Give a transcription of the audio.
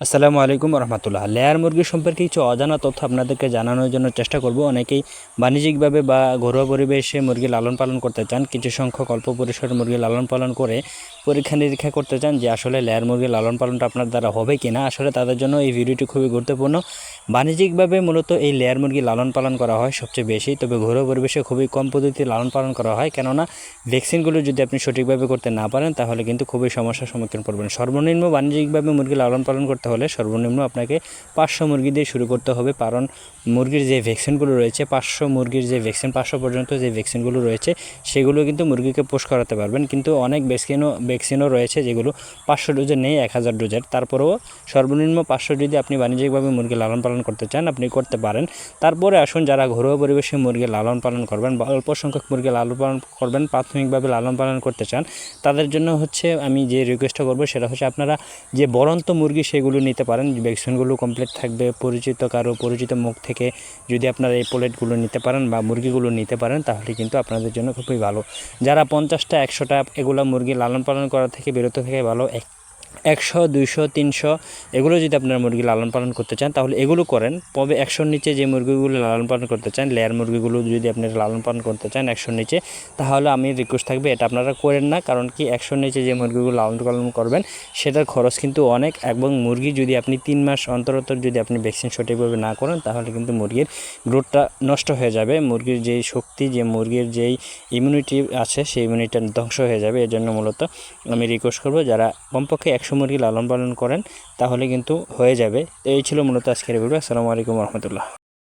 আসসালামু আলাইকুম রহমতুল্লাহ। লেয়ার মুরগি সম্পর্কে কিছু অজানা তথ্য আপনাদেরকে জানানোর জন্য চেষ্টা করব। অনেকেই বাণিজ্যিকভাবে বা ঘরোয়া পরিবেশে মুরগি লালন পালন করতে চান, কিছু সংখ্যক অল্প পরিসরের মুরগি লালন পালন করে পরীক্ষা নিরীক্ষা করতে চান যে আসলে লেয়ার মুরগি লালন পালনটা আপনার দ্বারা হবে কি না আসলে তাদের জন্য এই ভিডিওটি খুবই গুরুত্বপূর্ণ। বাণিজ্যিকভাবে মূলত এই লেয়ার মুরগি লালন পালন করা হয় সবচেয়ে বেশি, তবে ঘরোয়া পরিবেশে খুবই কম পদ্ধতিতে লালন পালন করা হয়। কেননা ভ্যাকসিনগুলো যদি আপনি সঠিকভাবে করতে না পারেন, তাহলে কিন্তু খুবই সমস্যার সম্মুখীন পড়বেন। সর্বনিম্ন বাণিজ্যিকভাবে মুরগি লালন পালন করতে হলে সর্বনিম্ন আপনাকে পাঁচশো মুরগি দিয়ে শুরু করতে হবে। কারণ মুরগির যে ভ্যাকসিনগুলো রয়েছে, পাঁচশো মুরগির যে ভ্যাকসিন, পাঁচশো পর্যন্ত যে ভ্যাকসিনগুলো রয়েছে, সেগুলো কিন্তু মুরগিকে পোষ করাতে পারবেন। কিন্তু অনেক ভ্যাকসিনও ভ্যাকসিনও রয়েছে যেগুলো পাঁচশো ডোজের নেই, এক হাজার ডোজের। তারপরেও সর্বনিম্ন পাঁচশো যদি আপনি বাণিজ্যিকভাবে মুরগি লালন পালন করতে চান, আপনি করতে পারেন। তারপরে আসুন যারা ঘরোয়া পরিবেশে মুরগি লালন পালন করবেন বা অল্প সংখ্যক মুরগি লালন পালন করবেন, প্রাথমিকভাবে লালন পালন করতে চান, তাদের জন্য হচ্ছে আমি যে রিকোয়েস্টটা করব সেটা হচ্ছে আপনারা যে বরন্ত মুরগি সেগুলো নিতে পারেন, ভ্যাকসিনগুলো কমপ্লিট থাকবে, পরিচিত কারও পরিচিত মুখ থেকে যদি আপনারা এই পোলেটগুলো নিতে পারেন বা মুরগিগুলো নিতে পারেন, তাহলে কিন্তু আপনাদের জন্য খুবই ভালো। যারা পঞ্চাশটা, একশোটা এগুলো মুরগি লালন পালন করা থেকে বিরত থেকে ভালো, এক একশো, দুইশো, তিনশো, এগুলো যদি আপনারা মুরগি লালন পালন করতে চান, তাহলে এগুলো করেন। তবে একশোর নিচে যে মুরগিগুলো লালন পালন করতে চান, লেয়ার মুরগিগুলো যদি আপনারা লালন পালন করতে চান একশোর নিচে, তাহলে আমি রিকোয়েস্ট থাকবে, এটা আপনারা করেন না, কারণ কি একশোর নিচে যে মুরগিগুলো লালন পালন করবেন, সেটার খরচ কিন্তু অনেক এবং মুরগি যদি আপনি তিন মাস অন্তর অন্তর যদি আপনি ভ্যাকসিন সঠিকভাবে না করেন, তাহলে কিন্তু মুরগির গ্রোথটা নষ্ট হয়ে যাবে, মুরগির যেই শক্তি, যে মুরগির যেই ইমিউনিটি আছে, সেই ইমিউনিটিটা ধ্বংস হয়ে যাবে এর জন্য মূলত আমি রিকোয়েস্ট করব, যারা কমপক্ষে একশো মুরগি লালন পালন করেন, তাহলে কিন্তু হয়ে যাবে। তো এই ছিল মূলত আজকের ভিডিও আসসালামু আলাইকুম রহমতুল্লাহ।